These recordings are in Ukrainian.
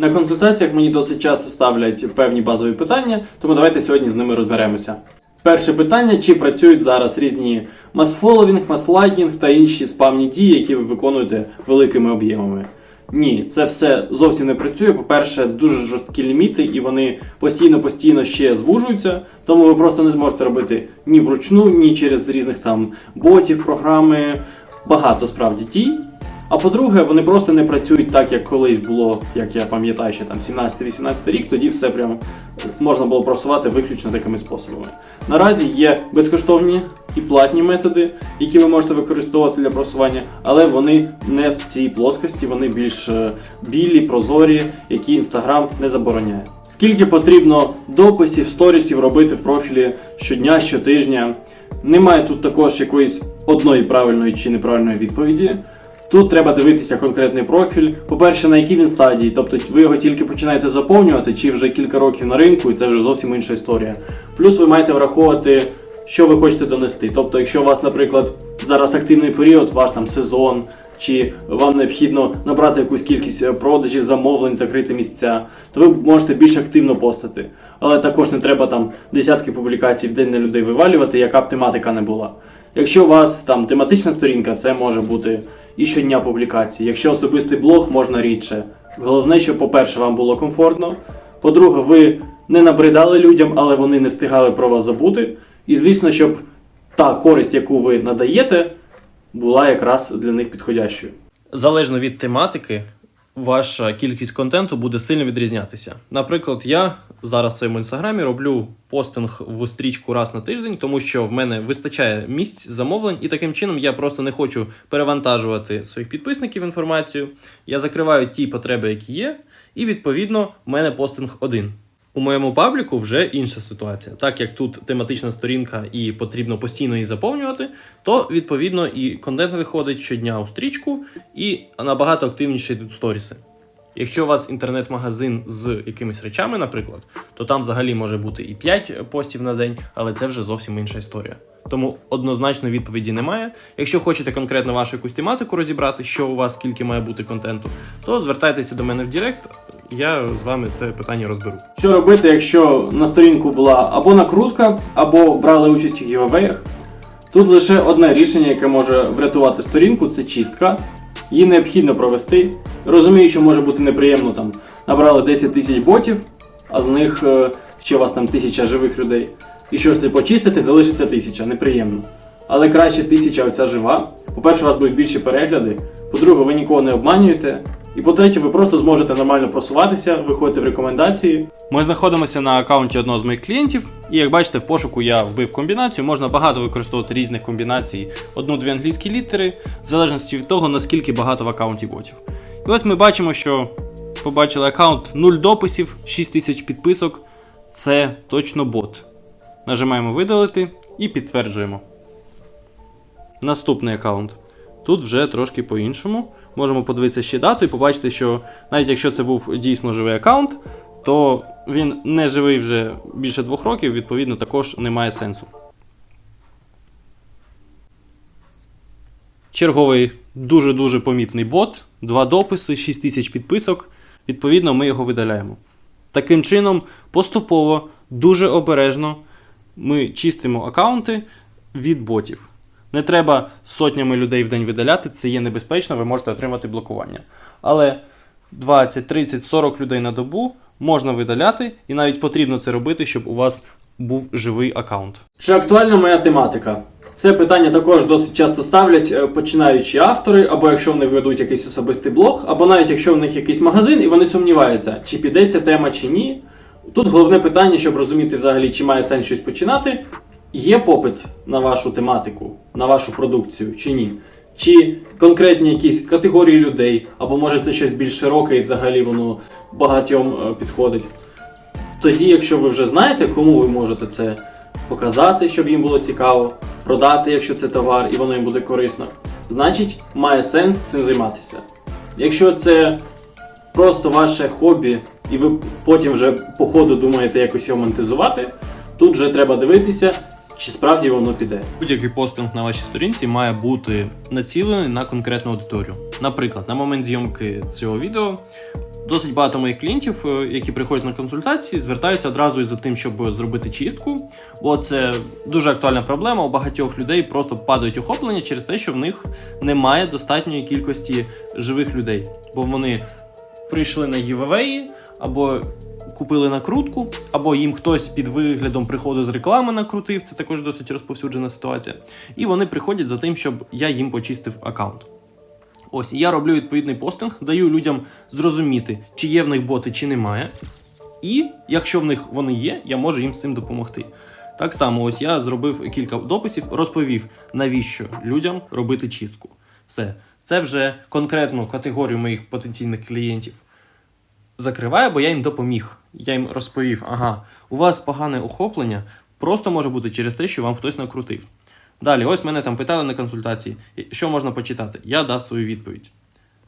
На консультаціях мені досить часто ставлять певні базові питання, тому давайте сьогодні з ними розберемося. Перше питання: чи працюють зараз різні масфоловінг, маслайкінг та інші спамні дії, які ви виконуєте великими об'ємами? Ні, це все зовсім не працює. По-перше, дуже жорсткі ліміти, і вони постійно-постійно ще звужуються, тому ви просто не зможете робити ні вручну, ні через різних там ботів, програми. Багато справді дій. А по-друге, вони просто не працюють так, як колись було, як я пам'ятаю, ще там 17-18 рік, тоді все прям можна було просувати виключно такими способами. Наразі є безкоштовні і платні методи, які ви можете використовувати для просування, але вони не в цій плоскості, вони більш е, білі, прозорі, які Instagram не забороняє. Скільки потрібно дописів, сторісів робити в профілі щодня, щотижня? Немає тут також якоїсь одної правильної чи неправильної відповіді. Тут треба дивитися конкретний профіль. По-перше, на якій він стадії, тобто ви його тільки починаєте заповнювати, чи вже кілька років на ринку, і це вже зовсім інша історія. Плюс ви маєте враховувати, що ви хочете донести. Тобто, якщо у вас, наприклад, зараз активний період, ваш там сезон, чи вам необхідно набрати якусь кількість е, продажів, замовлень, закрити місця, то ви можете більш активно постати. Але також не треба там десятки публікацій в день на людей вивалювати, яка б тематика не була. Якщо у вас там тематична сторінка, це може бути і щодня публікації. Якщо особистий блог, можна рідше. Головне, щоб, по-перше, вам було комфортно. По-друге, ви не набридали людям, але вони не встигали про вас забути. І звісно, щоб та користь, яку ви надаєте, була якраз для них підходящою. Залежно від тематики, ваша кількість контенту буде сильно відрізнятися. Наприклад, я зараз в своєму інстаграмі роблю постинг в стрічку раз на тиждень, тому що в мене вистачає місць замовлень, і таким чином я просто не хочу перевантажувати своїх підписників інформацію. Я закриваю ті потреби, які є, і відповідно в мене постинг один. У моєму пабліку вже інша ситуація. Так як тут тематична сторінка і потрібно постійно її заповнювати, то відповідно і контент виходить щодня у стрічку, і набагато активніше йдуть сторіси. Якщо у вас інтернет-магазин з якимись речами, наприклад, то там взагалі може бути і 5 постів на день, але це вже зовсім інша історія. Тому однозначно відповіді немає. Якщо хочете конкретно вашу якусь тематику розібрати, що у вас скільки має бути контенту, то звертайтеся до мене в Директ, я з вами це питання розберу. Що робити, якщо на сторінку була або накрутка, або брали участь у гівавеях? Тут лише одне рішення, яке може врятувати сторінку, це чистка. Її необхідно провести. Розумію, що може бути неприємно там. Набрали 10 тисяч ботів, а з них е, ще у вас там тисяча живих людей. І що це почистити, залишиться тисяча, неприємно. Але краще тисяча оця жива. По-перше, у вас будуть більші перегляди. По-друге, ви нікого не обманюєте. І по-третє, ви просто зможете нормально просуватися, виходити в рекомендації. Ми знаходимося на аккаунті одного з моїх клієнтів, і як бачите, в пошуку я вбив комбінацію. Можна багато використовувати різних комбінацій, одну-дві англійські літери, в залежності від того, наскільки багато в аккаунті ботів. І ось ми бачимо, що побачили аккаунт 0 дописів, 6 тисяч підписок. Це точно бот. Нажимаємо видалити і підтверджуємо. Наступний аккаунт. Тут вже трошки по-іншому. Можемо подивитися ще дату і побачити, що навіть якщо це був дійсно живий аккаунт, то він не живий вже більше двох років, відповідно, також не має сенсу. Черговий дуже-дуже помітний бот, два дописи, 6 тисяч підписок. Відповідно, ми його видаляємо. Таким чином, поступово, дуже обережно ми чистимо аккаунти від ботів. Не треба сотнями людей в день видаляти, це є небезпечно, ви можете отримати блокування. Але 20, 30, 40 людей на добу можна видаляти, і навіть потрібно це робити, щоб у вас був живий аккаунт. Чи актуальна моя тематика? Це питання також досить часто ставлять е, починаючі автори, або якщо вони ведуть якийсь особистий блог, або навіть якщо в них якийсь магазин і вони сумніваються, чи піде ця тема чи ні. Тут головне питання, щоб розуміти взагалі, чи має сенс щось починати. Є попит на вашу тематику, на вашу продукцію чи ні? Чи конкретні якісь категорії людей, або може це щось більш широке і взагалі воно багатьом е, підходить. Тоді, якщо ви вже знаєте, кому ви можете це показати, щоб їм було цікаво, продати, якщо це товар і воно їм буде корисно, значить має сенс цим займатися. Якщо це просто ваше хобі, і ви потім вже по ходу думаєте якось його монетизувати, тут вже треба дивитися, чи справді воно піде. Будь-який постинг на вашій сторінці має бути націлений на конкретну аудиторію. Наприклад, на момент зйомки цього відео Досить багато моїх клієнтів, е, які приходять на консультації, звертаються одразу із-за тим, щоб зробити чистку. Бо це дуже актуальна проблема. У багатьох людей просто падають охоплення через те, що в них немає достатньої кількості живих людей. Бо вони прийшли на giveaway, або купили накрутку, або їм хтось під виглядом приходу з реклами накрутив. Це також досить розповсюджена ситуація. І вони приходять за тим, щоб я їм почистив аккаунт. Ось, я роблю відповідний постинг, даю людям зрозуміти, чи є в них боти, чи немає. І якщо в них вони є, я можу їм з цим допомогти. Так само, ось я зробив кілька дописів, розповів, навіщо людям робити чистку. Все. Це вже конкретну категорію моїх потенційних клієнтів закриває, бо я їм допоміг. Я їм розповів: ага, у вас погане охоплення просто може бути через те, що вам хтось накрутив. Далі, ось мене там питали на консультації, що можна почитати. Я дав свою відповідь.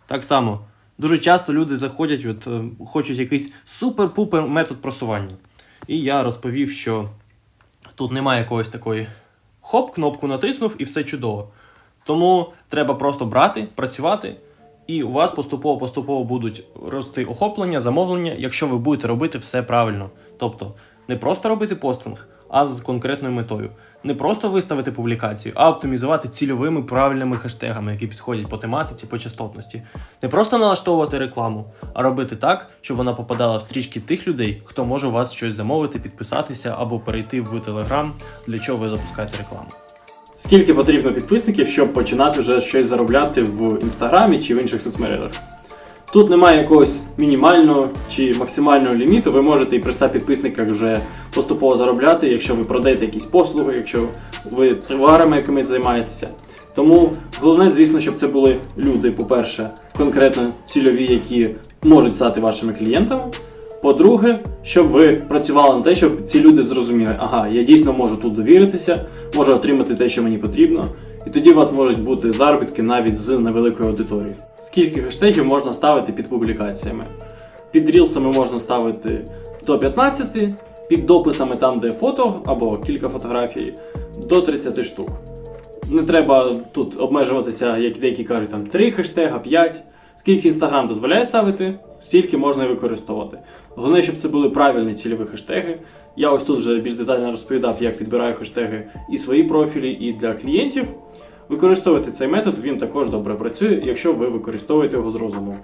Так само, дуже часто люди заходять, от, е, хочуть якийсь супер-пупер метод просування. І я розповів, що тут немає якоїсь такої хоп, кнопку натиснув і все чудово. Тому треба просто брати, працювати, і у вас поступово-поступово будуть рости охоплення, замовлення, якщо ви будете робити все правильно. Тобто не просто робити постинг, а з конкретною метою. Не просто виставити публікацію, а оптимізувати цільовими правильними хештегами, які підходять по тематиці, по частотності. Не просто налаштовувати рекламу, а робити так, щоб вона попадала в стрічки тих людей, хто може у вас щось замовити, підписатися або перейти в Телеграм, для чого ви запускаєте рекламу. Скільки потрібно підписників, щоб починати вже щось заробляти в інстаграмі чи в інших соцмережах? Тут немає якогось мінімального чи максимального ліміту. Ви можете і при 100 підписниках вже поступово заробляти, якщо ви продаєте якісь послуги, якщо ви товарами якимись займаєтеся. Тому головне, звісно, щоб це були люди, по-перше, конкретно цільові, які можуть стати вашими клієнтами. По-друге, щоб ви працювали на те, щоб ці люди зрозуміли, ага, я дійсно можу тут довіритися, можу отримати те, що мені потрібно, і тоді у вас можуть бути заробітки навіть з невеликої аудиторії. Скільки хештегів можна ставити під публікаціями? Під рілсами можна ставити до 15, під дописами там, де фото або кілька фотографій, до 30 штук. Не треба тут обмежуватися, як деякі кажуть, там 3 хештега, 5. Скільки Інстаграм дозволяє ставити, стільки можна і використовувати. Головне, щоб це були правильні цільові хештеги. Я ось тут вже більш детально розповідав, як підбираю хештеги і свої профілі, і для клієнтів. Використовуйте цей метод, він також добре працює, якщо ви використовуєте його з розумом.